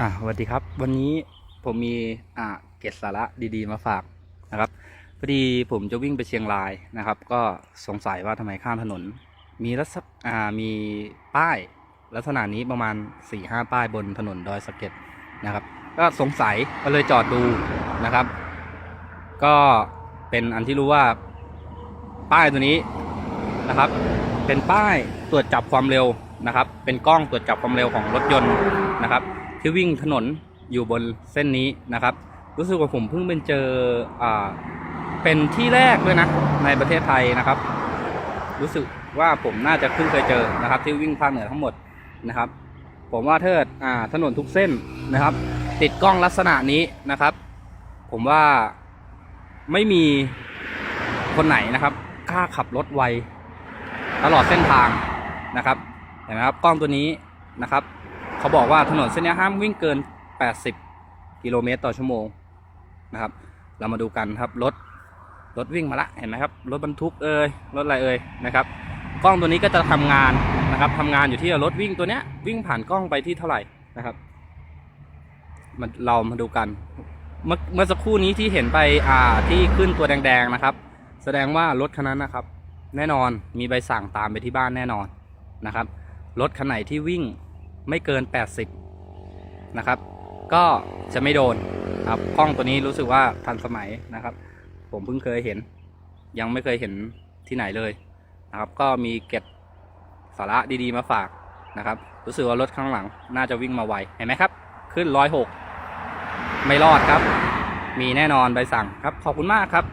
อ่าสวัสดีครับ วันนี้ผมมีอ่าเกร็ดสาระดีๆมาฝากนะครับพอดีผมจะวิ่งไปเชียงรายนะครับ ก็สงสัยว่าทำไมข้ามถนน มีลักษณะอ่ามีป้ายลักษณะนี้ประมาณ4ี่ห้าป้ายบนถนนดอยสะเก็ดนะครับ ก็สงสัยก็เลยจอดดูนะครับ ก็เป็นอันที่รู้ว่าป้ายตัวนี้นะครับ เป็นป้ายตรวจจับความเร็ว นะครับ เป็นกล้องตรวจจับความเร็วของรถยนต์นะครับ ที่วิ่งถนนอยู่บนเส้นนี้นะครับ รู้สึกว่าผมเพิ่งเป็นเจออ่าเป็นที่แรกด้วยนะในประเทศไทยนะครับ รู้สึกว่าผมน่าจะเพิ่งเคยเจอนะครับ ที่วิ่งภาคเหนือทั้งหมดนะครับ ผมว่าเทิดอ่าถนนทุกเส้นนะครับ ติดกล้องลักษณะนี้นะครับ ผมว่าไม่มีคนไหนนะครับกล้าขับรถไวตลอดเส้นทางนะครับ ห็นไหมครับกล้องตัวนี้นะครับ เขาบอกว่าถนนเส้นนี้ห้ามวิ่งเกิน 80 กิโลเมตรต่อชั่วโมงนะครับ เรามาดูกันครับรถรถวิ่งมาละเห็นไหมครับรถบรรทุกเอ่ยรถอะไรเอ่ยนะครับ กล้องตัวนี้ก็จะทำงานนะครับทำงานอยู่ที่รถวิ่งตัวเนี้ยวิ่งผ่านกล้องไปที่เท่าไหร่นะครับมันเรามาดูกัน เมื่อเมื่อสักครู่นี้ที่เห็นไปอ่าที่ขึ้นตัวแดงๆนะครับ แสดงว่ารถคันนั้นนะครับ แน่นอนมีใบสั่งตามไปที่บ้านแน่นอนนะครับ รถคันไหนที่วิ่งไม่เกิน 80 นะครับ ก็จะไม่โดนครับกล้องตัวนี้รู้สึกว่าทันสมัยนะครับ ผมเพิ่งเคยเห็น ยังไม่เคยเห็นที่ไหนเลยนะครับ ก็มีเก็บสาระดีๆมาฝากนะครับ รู้สึกว่ารถข้างหลังน่าจะวิ่งมาไวเห็นไหมครับ ขึ้นร้อยหกไม่รอดครับ มีแน่นอนใบสั่งครับ ขอบคุณมากครับ